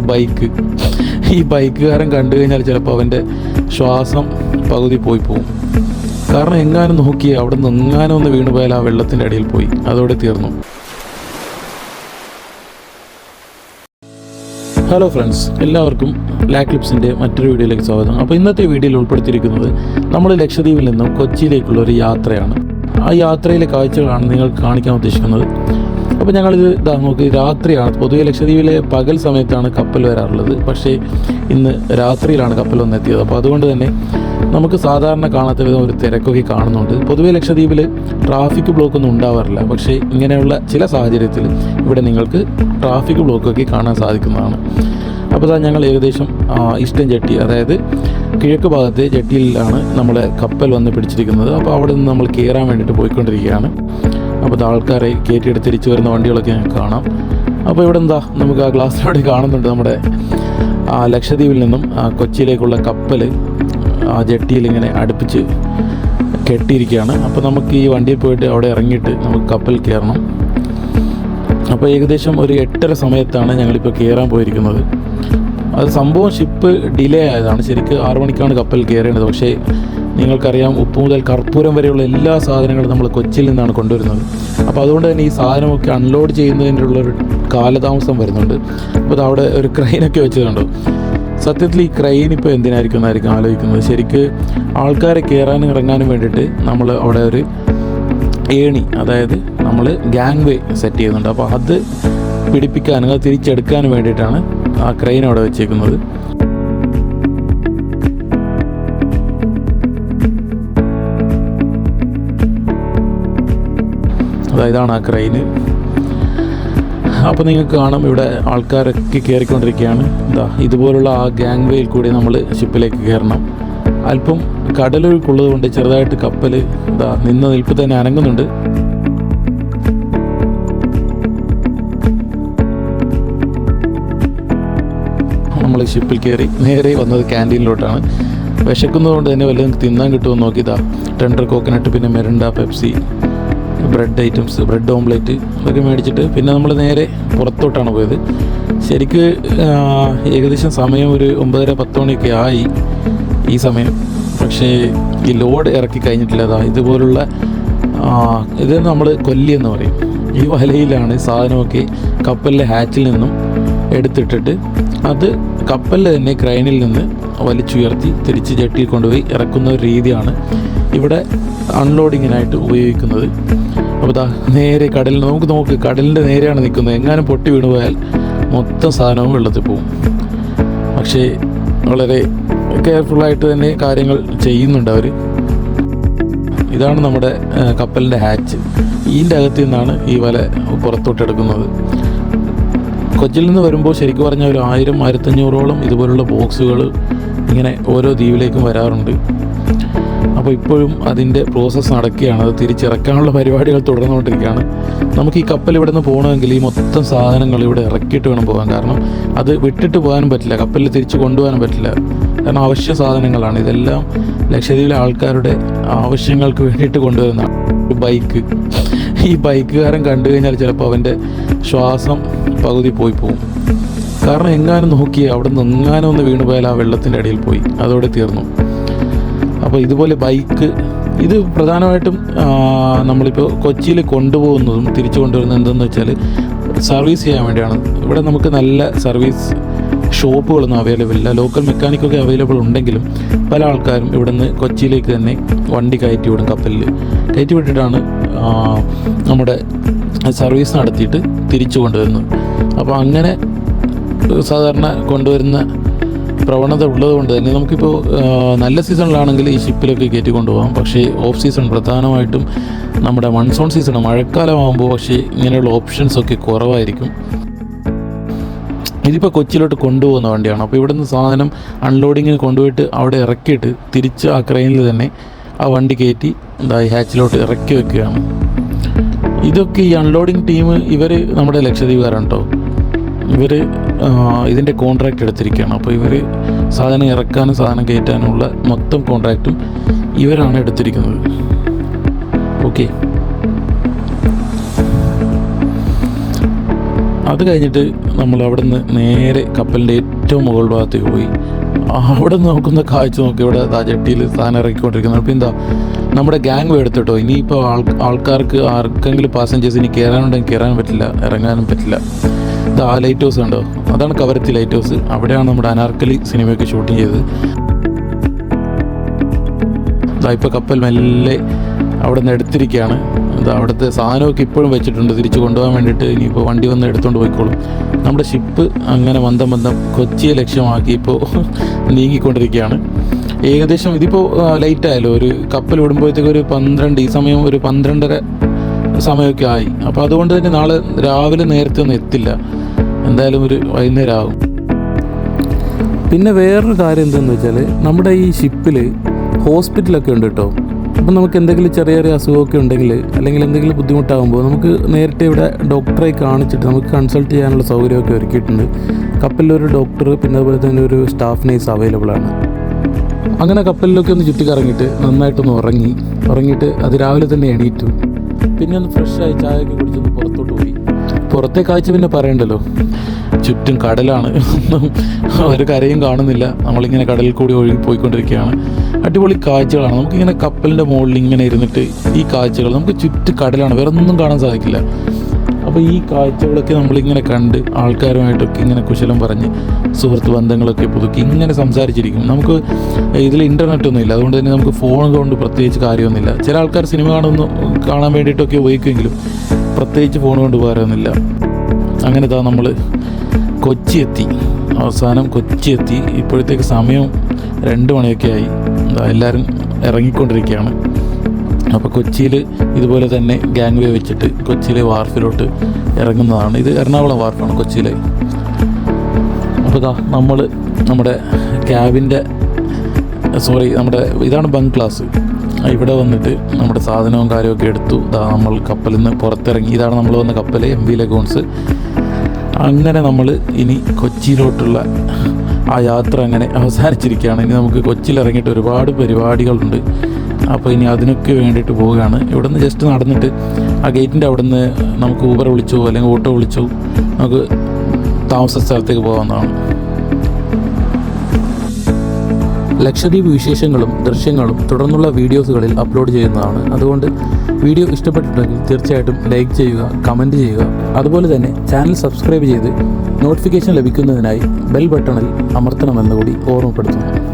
Bike ഈ ബൈക്കുകാരൻ കണ്ടു കഴിഞ്ഞാൽ ചിലപ്പോൾ അവന്റെ ശ്വാസം പകുതി പോയി പോകും. കാരണം എങ്ങാനും നോക്കി അവിടെ നിന്ന് എങ്ങാനും ഒന്ന് വീണു പോയാൽ ആ വെള്ളത്തിന്റെ അടിയിൽ പോയി. അതോടെ തീർന്നു. ഹലോ ഫ്രണ്ട്സ് എല്ലാവർക്കും ലാക്ലിപ്സിന്റെ മറ്റൊരു വീഡിയോയിലേക്ക് സ്വാഗതം. അപ്പോൾ ഇന്നത്തെ വീഡിയോയിൽ ഉൾപ്പെടുത്തിയിരിക്കുന്നത് നമ്മൾ ലക്ഷദ്വീപിൽ നിന്നും കൊച്ചിയിലേക്കുള്ള ഒരു യാത്രയാണ്. ആ യാത്രയിലെ കാഴ്ചകളാണ് നിങ്ങൾക്ക് കാണിക്കാൻ ഉദ്ദേശിക്കുന്നത്. അപ്പോൾ ഞങ്ങളിത് ഇതാ നമുക്ക് രാത്രിയാണ്. പൊതുവെ ലക്ഷദ്വീപിലെ പകൽ സമയത്താണ് കപ്പൽ വരാറുള്ളത്. പക്ഷേ ഇന്ന് രാത്രിയിലാണ് കപ്പൽ വന്നെത്തിയത്. അപ്പോൾ അതുകൊണ്ട് തന്നെ നമുക്ക് സാധാരണ കാണാത്ത വിധം ഒരു തിരക്കൊക്കെ കാണുന്നുണ്ട്. പൊതുവെ ലക്ഷദ്വീപിൽ ട്രാഫിക് ബ്ലോക്ക് ഒന്നും ഉണ്ടാവാറില്ല. പക്ഷേ ഇങ്ങനെയുള്ള ചില സാഹചര്യത്തിൽ ഇവിടെ നിങ്ങൾക്ക് ട്രാഫിക് ബ്ലോക്കൊക്കെ കാണാൻ സാധിക്കുന്നതാണ്. അപ്പോൾ ഇതാ ഞങ്ങൾ ഏകദേശം ഇഷ്ടം ജെട്ടി അതായത് കിഴക്ക് ഭാഗത്തെ ജെട്ടിയിലാണ് നമ്മുടെ കപ്പൽ വന്ന് പിടിച്ചിരിക്കുന്നത്. അപ്പോൾ അവിടെ നിന്ന് നമ്മൾ കയറാൻ വേണ്ടിയിട്ട് പോയിക്കൊണ്ടിരിക്കുകയാണ്. അപ്പോൾ ആൾക്കാരെ കയറ്റിയെടുത്ത് തിരിച്ചു വരുന്ന വണ്ടികളൊക്കെ കാണാം. അപ്പോൾ ഇവിടെ എന്താ നമുക്ക് ആ ഗ്ലാസ്സിലൂടെ കാണുന്നുണ്ട് നമ്മുടെ ആ ലക്ഷദ്വീപിൽ നിന്നും കൊച്ചിയിലേക്കുള്ള കപ്പൽ ആ ജെട്ടിയിൽ ഇങ്ങനെ അടുപ്പിച്ച് കെട്ടിയിരിക്കുകയാണ്. അപ്പോൾ നമുക്ക് ഈ വണ്ടിയിൽ പോയിട്ട് അവിടെ ഇറങ്ങിയിട്ട് നമുക്ക് കപ്പൽ കയറണം. അപ്പോൾ ഏകദേശം ഒരു എട്ടര സമയത്താണ് ഞങ്ങളിപ്പോൾ കയറാൻ പോയിരിക്കുന്നത്. അത് സംഭവം ഷിപ്പ് ഡിലേ ആയതാണ്. ശരിക്കും ആറു മണിക്കാണ് കപ്പൽ കയറേണ്ടത് പക്ഷേ നിങ്ങൾക്കറിയാം ഉപ്പ് മുതൽ കർപ്പൂരം വരെയുള്ള എല്ലാ സാധനങ്ങളും നമ്മൾ കൊച്ചിയിൽ നിന്നാണ് കൊണ്ടുവരുന്നത്. അപ്പോൾ അതുകൊണ്ട് തന്നെ ഈ സാധനമൊക്കെ അൺലോഡ് ചെയ്യുന്നതിന്റെ ഉള്ളൊരു കാലതാമസം വരുന്നുണ്ട്. അപ്പോൾ അവിടെ ഒരു ക്രെയിനൊക്കെ വെച്ചതുണ്ടോ സത്യത്തിൽ ഈ ക്രെയിൻ ഇപ്പോൾ എന്തിനായിരിക്കും എന്നായിരിക്കും ആലോചിക്കുന്നത്. ശരിക്ക് ആൾക്കാരെ കയറാനും ഇറങ്ങാനും വേണ്ടിയിട്ട് നമ്മൾ അവിടെ ഒരു ഏണി അതായത് നമ്മൾ ഗാങ് വേ സെറ്റ് ചെയ്യുന്നുണ്ട്. അപ്പോൾ അത് പിടിപ്പിക്കാനും അത് തിരിച്ചെടുക്കാനും വേണ്ടിയിട്ടാണ് ആ ക്രെയിൻ അവിടെ വെച്ചേക്കുന്നത്. അതാ ഇതാണ് ആ ക്രെയിന്. അപ്പോൾ നിങ്ങൾക്ക് കാണാം ഇവിടെ ആൾക്കാരൊക്കെ കയറിക്കൊണ്ടിരിക്കുകയാണ്. ഇതാ ഇതുപോലുള്ള ആ ഗാങ് വേയിൽ കൂടി നമ്മൾ ഷിപ്പിലേക്ക് കയറണം. അല്പം കടലൊഴുക്കുള്ളത് കൊണ്ട് ചെറുതായിട്ട് കപ്പൽ ഇതാ നിന്ന് നിൽപ്പ് തന്നെ അനങ്ങുന്നുണ്ട്. നമ്മൾ ഷിപ്പിൽ കയറി നേരെ വന്നത് ക്യാന്റീനിലോട്ടാണ് വിശക്കുന്നതുകൊണ്ട് തന്നെ വല്ലതും തിന്നാൻ കിട്ടുമോ നോക്കിയതാ. ടെൻഡർ കോക്കനട്ട് പിന്നെ Mirinda Pepsi bread items bread omelette ഇതൊക്കെ മേടിച്ചിട്ട് പിന്നെ നമ്മൾ നേരെ പുറത്തോട്ടാണ് പോയത്. ശരിക്ക് ഏകദേശം സമയം ഒരു ഒമ്പതര പത്ത് മണിയൊക്കെ ആയി ഈ സമയം. പക്ഷേ ഈ ലോഡ് ഇറക്കി കഴിഞ്ഞിട്ടില്ല അതാ ഇതുപോലുള്ള ഇത് നമ്മൾ കൊല്ലി എന്ന് പറയും. ഈ വലയിലാണ് സാധനമൊക്കെ കപ്പലിലെ ഹാച്ചിൽ നിന്നും എടുത്തിട്ടിട്ട് അത് കപ്പലിൽ തന്നെ ക്രൈനിൽ നിന്ന് വലിച്ചുയർത്തി തിരിച്ച് ജെട്ടിയിൽ കൊണ്ടുപോയി ഇറക്കുന്ന ഒരു രീതിയാണ് ഇവിടെ അൺലോഡിങ്ങിനായിട്ട് ഉപയോഗിക്കുന്നത്. അപ്പോൾ ദാ നേരെ കടലിൽ നമുക്ക് നോക്ക് കടലിന്റെ നേരെയാണ് നിൽക്കുന്നത്. എങ്ങാനും പൊട്ടി വീണു പോയാൽ മൊത്തം സാധനവും വെള്ളത്തിൽ പോകും. പക്ഷേ വളരെ കെയർഫുള്ളായിട്ട് തന്നെ കാര്യങ്ങൾ ചെയ്യുന്നുണ്ട് അവർ ഇതാണ് നമ്മുടെ കപ്പലിന്റെ ഹാച്ച് ഇതിന്റെ അകത്ത് നിന്നാണ് ഈ വല പുറത്തോട്ടെടുക്കുന്നത്. കൊച്ചിയിൽ നിന്ന് വരുമ്പോൾ ശരിക്കും പറഞ്ഞാൽ ഒരു ആയിരം ആയിരത്തഞ്ഞൂറോളം ഇതുപോലുള്ള ബോക്സുകൾ ഇങ്ങനെ ഓരോ ദ്വീപിലേക്കും വരാറുണ്ട്. അപ്പോൾ ഇപ്പോഴും അതിന്റെ പ്രോസസ്സ് നടക്കുകയാണ്. അത് തിരിച്ചിറക്കാനുള്ള പരിപാടികൾ തുടർന്നുകൊണ്ടിരിക്കുകയാണ്. നമുക്ക് ഈ കപ്പൽ ഇവിടെ നിന്ന് പോകണമെങ്കിൽ ഈ മൊത്തം സാധനങ്ങൾ ഇവിടെ ഇറക്കിയിട്ട് വേണം പോകാൻ. കാരണം അത് വിട്ടിട്ട് പോകാനും പറ്റില്ല. കപ്പലിൽ തിരിച്ച് കൊണ്ടുപോകാനും പറ്റില്ല. കാരണം അവശ്യ സാധനങ്ങളാണ്. ഇതെല്ലാം ലക്ഷദ്വീപിലെ ആൾക്കാരുടെ ആവശ്യങ്ങൾക്ക് വേണ്ടിയിട്ട് കൊണ്ടുവരുന്ന ഒരു ബൈക്ക്. ഈ ബൈക്കുകാരൻ കണ്ടു കഴിഞ്ഞാൽ ചിലപ്പോൾ അവന്റെ ശ്വാസം പകുതി പോയി പോകും കാരണം എങ്ങാനും നോക്കി അവിടെ നിന്ന് എങ്ങാനും ഒന്ന് വീണു പോയാൽ ആ വെള്ളത്തിന്റെ അടിയിൽ പോയി. അതോടെ തീർന്നു. അപ്പോൾ ഇതുപോലെ ബൈക്ക് ഇത് പ്രധാനമായിട്ടും നമ്മളിപ്പോൾ കൊച്ചിയിൽ കൊണ്ടുപോകുന്നതും തിരിച്ചു കൊണ്ടുവരുന്നത് എന്തെന്ന് വെച്ചാൽ സർവീസ് ചെയ്യാൻ വേണ്ടിയാണ്. ഇവിടെ നമുക്ക് നല്ല സർവീസ് ഷോപ്പുകളൊന്നും അവൈലബിൾ ഇല്ല. ലോക്കൽ മെക്കാനിക്കൊക്കെ അവൈലബിൾ ഉണ്ടെങ്കിലും പല ആൾക്കാരും ഇവിടുന്ന് കൊച്ചിയിലേക്ക് തന്നെ വണ്ടി കയറ്റി വിടും കപ്പലിൽ കയറ്റി വിട്ടിട്ടാണ് നമ്മുടെ സർവീസ് നടത്തിയിട്ട് തിരിച്ചു കൊണ്ടുവരുന്നു. അപ്പോൾ അങ്ങനെ സാധാരണ കൊണ്ടുവരുന്ന പ്രവണത ഉള്ളതുകൊണ്ട് തന്നെ നമുക്കിപ്പോൾ നല്ല സീസണിലാണെങ്കിൽ ഈ ഷിപ്പിലൊക്കെ കയറ്റി കൊണ്ടുപോകാം. പക്ഷേ ഓഫ് സീസൺ പ്രധാനമായിട്ടും നമ്മുടെ മൺസൂൺ സീസൺ മഴക്കാലമാകുമ്പോൾ പക്ഷേ ഇങ്ങനെയുള്ള ഓപ്ഷൻസ് ഒക്കെ കുറവായിരിക്കും. ഇതിപ്പോൾ കൊച്ചിയിലോട്ട് കൊണ്ടുപോകുന്ന വണ്ടിയാണ്. അപ്പോൾ ഇവിടുന്ന് സാധനം അൺലോഡിങ്ങിന് കൊണ്ടുപോയിട്ട് അവിടെ ഇറക്കിയിട്ട് തിരിച്ച് ആ ക്രെയിനിൽ തന്നെ ആ വണ്ടി കയറ്റി എന്താ ഹാച്ചിലോട്ട് ഇറക്കി വെക്കുകയാണ്. ഇതൊക്കെ ഈ അൺലോഡിങ് ടീം ഇവർ നമ്മുടെ ലക്ഷദ്വീപുകാരാണ് കേട്ടോ ഇവർ ഇതിന്റെ കോൺട്രാക്റ്റ് എടുത്തിരിക്കുകയാണ്. അപ്പോൾ ഇവർ സാധനം ഇറക്കാനും സാധനം കയറ്റാനുമുള്ള മൊത്തം കോൺട്രാക്റ്റും ഇവരാണ് എടുത്തിരിക്കുന്നത്. ഓക്കെ അത് കഴിഞ്ഞിട്ട് നമ്മൾ അവിടെ നിന്ന് നേരെ കപ്പലിന്റെ ഏറ്റവും മുകൾ ഭാഗത്തേക്ക് പോയി. അവിടെ നോക്കുന്ന കാഴ്ച നോക്കി. ഇവിടെ ദാ ജെട്ടിയിൽ സാധനം ഇറക്കിക്കൊണ്ടിരിക്കുന്നത് അപ്പോൾ എന്താ? നമ്മുടെ ഗ്യാങ് എടുത്തിട്ടോ ഇനിയിപ്പോൾ ആൾ ആൾക്കാർക്ക് ആർക്കെങ്കിലും പാസഞ്ചേഴ്സ് ഇനി കയറാനുണ്ടെങ്കിൽ കയറാൻ പറ്റില്ല ഇറങ്ങാനും പറ്റില്ല. ഇത് ആ ലൈറ്റ് ഹൗസ് ഉണ്ടോ അതാണ് കവരത്തി ലൈറ്റ് ഹൗസ് അവിടെയാണ് നമ്മുടെ അനാർക്കലി സിനിമയൊക്കെ ഷൂട്ടിംഗ് ചെയ്തത്. ഇപ്പോൾ കപ്പൽ മെല്ലെ അവിടെ നിന്ന് എടുത്തിരിക്കുകയാണ്. അവിടുത്തെ സാധനമൊക്കെ ഇപ്പോഴും വെച്ചിട്ടുണ്ട്. തിരിച്ച് കൊണ്ടുപോകാൻ വേണ്ടിയിട്ട് ഇനിയിപ്പോൾ വണ്ടി വന്ന് എടുത്തുകൊണ്ട് പോയിക്കോളും. നമ്മുടെ ഷിപ്പ് അങ്ങനെ മന്ദം മന്ദം കൊച്ചിയെ ലക്ഷ്യമാക്കി ഇപ്പോൾ നീങ്ങിക്കൊണ്ടിരിക്കുകയാണ്. ഏകദേശം ഇതിപ്പോൾ ലൈറ്റ് ആയല്ലോ. ഒരു കപ്പൽ വിടുമ്പോഴത്തേക്ക് ഒരു പന്ത്രണ്ട് ഈ സമയം ഒരു പന്ത്രണ്ടര സമയമൊക്കെ ആയി. അപ്പോൾ അതുകൊണ്ട് തന്നെ നാളെ രാവിലെ നേരത്തെ ഒന്നും എത്തില്ല. എന്തായാലും ഒരു വൈകുന്നേരം ആകും പിന്നെ വേറൊരു കാര്യം എന്താണെന്ന് വെച്ചാൽ നമ്മുടെ ഈ ഷിപ്പിൽ ഹോസ്പിറ്റലൊക്കെ ഉണ്ട് കേട്ടോ. അപ്പം നമുക്ക് എന്തെങ്കിലും ചെറിയ ചെറിയ അസുഖമൊക്കെ ഉണ്ടെങ്കിൽ അല്ലെങ്കിൽ എന്തെങ്കിലും ബുദ്ധിമുട്ടാകുമ്പോൾ നമുക്ക് നേരിട്ട് ഇവിടെ ഡോക്ടറെ കാണിച്ചിട്ട് നമുക്ക് കൺസൾട്ട് ചെയ്യാനുള്ള സൗകര്യമൊക്കെ ഒരുക്കിയിട്ടുണ്ട്. കപ്പലിലൊരു ഡോക്ടർ പിന്നെ അതുപോലെ തന്നെ ഒരു സ്റ്റാഫ് നേഴ്സ് അവൈലബിൾ ആണ്. അങ്ങനെ കപ്പലിലൊക്കെ ഒന്ന് ചുറ്റി ചുറ്റിക്കറങ്ങിയിട്ട് നന്നായിട്ടൊന്ന് ഉറങ്ങി. ഉറങ്ങിയിട്ട് അത് രാവിലെ തന്നെ എണീറ്റു. പിന്നെ ഒന്ന് ഫ്രഷായി ചായയൊക്കെ കുടിച്ചൊന്ന് പുറത്തോട്ട് പോയി. പുറത്തെ കാഴ്ച പിന്നെ പറയണ്ടല്ലോ. ചുറ്റും കടലാണ്. ഒരു കരയും കാണുന്നില്ല. നമ്മളിങ്ങനെ കടലിൽ കൂടി ഒഴുകി പോയിക്കൊണ്ടിരിക്കുകയാണ് അടിപൊളി കാഴ്ചകളാണ്. നമുക്കിങ്ങനെ കപ്പലിന്റെ മുകളിൽ ഇങ്ങനെ ഇരുന്നിട്ട് ഈ കാഴ്ചകൾ നമുക്ക് ചുറ്റ് കടലാണ്. വേറെ ഒന്നും കാണാൻ സാധിക്കില്ല. അപ്പോൾ ഈ കാഴ്ചകളൊക്കെ നമ്മളിങ്ങനെ കണ്ട് ആൾക്കാരുമായിട്ടൊക്കെ ഇങ്ങനെ കുശലം പറഞ്ഞ് സുഹൃത്ത് ബന്ധങ്ങളൊക്കെ പുതുക്കി ഇങ്ങനെ സംസാരിച്ചിരിക്കും. നമുക്ക് ഇതിൽ ഇന്റർനെറ്റ് ഒന്നുമില്ല. അതുകൊണ്ട് തന്നെ നമുക്ക് ഫോൺ കൊണ്ട് പ്രത്യേകിച്ച് കാര്യമൊന്നുമില്ല. ചില ആൾക്കാർ സിനിമ കാണുന്നു കാണാൻ വേണ്ടിയിട്ടൊക്കെ ഉപയോഗിക്കുമെങ്കിലും പ്രത്യേകിച്ച് ഫോൺ കൊണ്ട് പോകാറൊന്നുമില്ല അങ്ങനെ താ നമ്മൾ കൊച്ചി എത്തി അവസാനം കൊച്ചി എത്തി ഇപ്പോഴത്തേക്ക് സമയം രണ്ട് മണിയൊക്കെ ആയി. എല്ലാവരും ഇറങ്ങിക്കൊണ്ടിരിക്കുകയാണ്. അപ്പോൾ കൊച്ചിയിൽ ഇതുപോലെ തന്നെ ഗാങ് വേ വെച്ചിട്ട് കൊച്ചിയിലെ വാർഫിലോട്ട് ഇറങ്ങുന്നതാണ്. ഇത് എറണാകുളം വാർഫാണ് കൊച്ചിയിലെ. അപ്പോൾ ഇതാ നമ്മൾ നമ്മുടെ ക്യാബിന്റെ സോറി നമ്മുടെ ഇതാണ് ബങ്ക് ക്ലാസ് ഇവിടെ വന്നിട്ട് നമ്മുടെ സാധനവും കാര്യമൊക്കെ എടുത്തു. ഇതാ നമ്മൾ കപ്പലിൽ നിന്ന് പുറത്തിറങ്ങി. ഇതാണ് നമ്മൾ വന്ന കപ്പൽ എം വി ലഗോൺസ് അങ്ങനെ നമ്മൾ ഇനി കൊച്ചിയിലോട്ടുള്ള ആ യാത്ര അങ്ങനെ അവസാനിച്ചിരിക്കുകയാണ്. ഇനി നമുക്ക് കൊച്ചിയിൽ ഇറങ്ങിയിട്ട് ഒരുപാട് പരിപാടികളുണ്ട്. അപ്പോൾ ഇനി അതിനൊക്കെ വേണ്ടിയിട്ട് പോവുകയാണ്. ഇവിടെ നിന്ന് ജസ്റ്റ് നടന്നിട്ട് ആ ഗേറ്റിന്റെ അവിടെ നിന്ന് നമുക്ക് ഊബർ വിളിച്ചു അല്ലെങ്കിൽ ഓട്ടോ വിളിച്ചു. നമുക്ക് താമസ സ്ഥലത്തേക്ക് പോകാവുന്നതാണ്. ലക്ഷദ്വീപ് വിശേഷങ്ങളും ദൃശ്യങ്ങളും തുടർന്നുള്ള വീഡിയോസുകളിൽ അപ്ലോഡ് ചെയ്യുന്നതാണ്. അതുകൊണ്ട് വീഡിയോ ഇഷ്ടപ്പെട്ടിട്ടുണ്ടെങ്കിൽ തീർച്ചയായിട്ടും ലൈക്ക് ചെയ്യുക കമന്റ് ചെയ്യുക. അതുപോലെ തന്നെ ചാനൽ സബ്സ്ക്രൈബ് ചെയ്ത് നോട്ടിഫിക്കേഷൻ ലഭിക്കുന്നതിനായി ബെൽ ബട്ടണിൽ അമർത്തണമെന്ന് കൂടി ഓർമ്മപ്പെടുത്തുന്നു.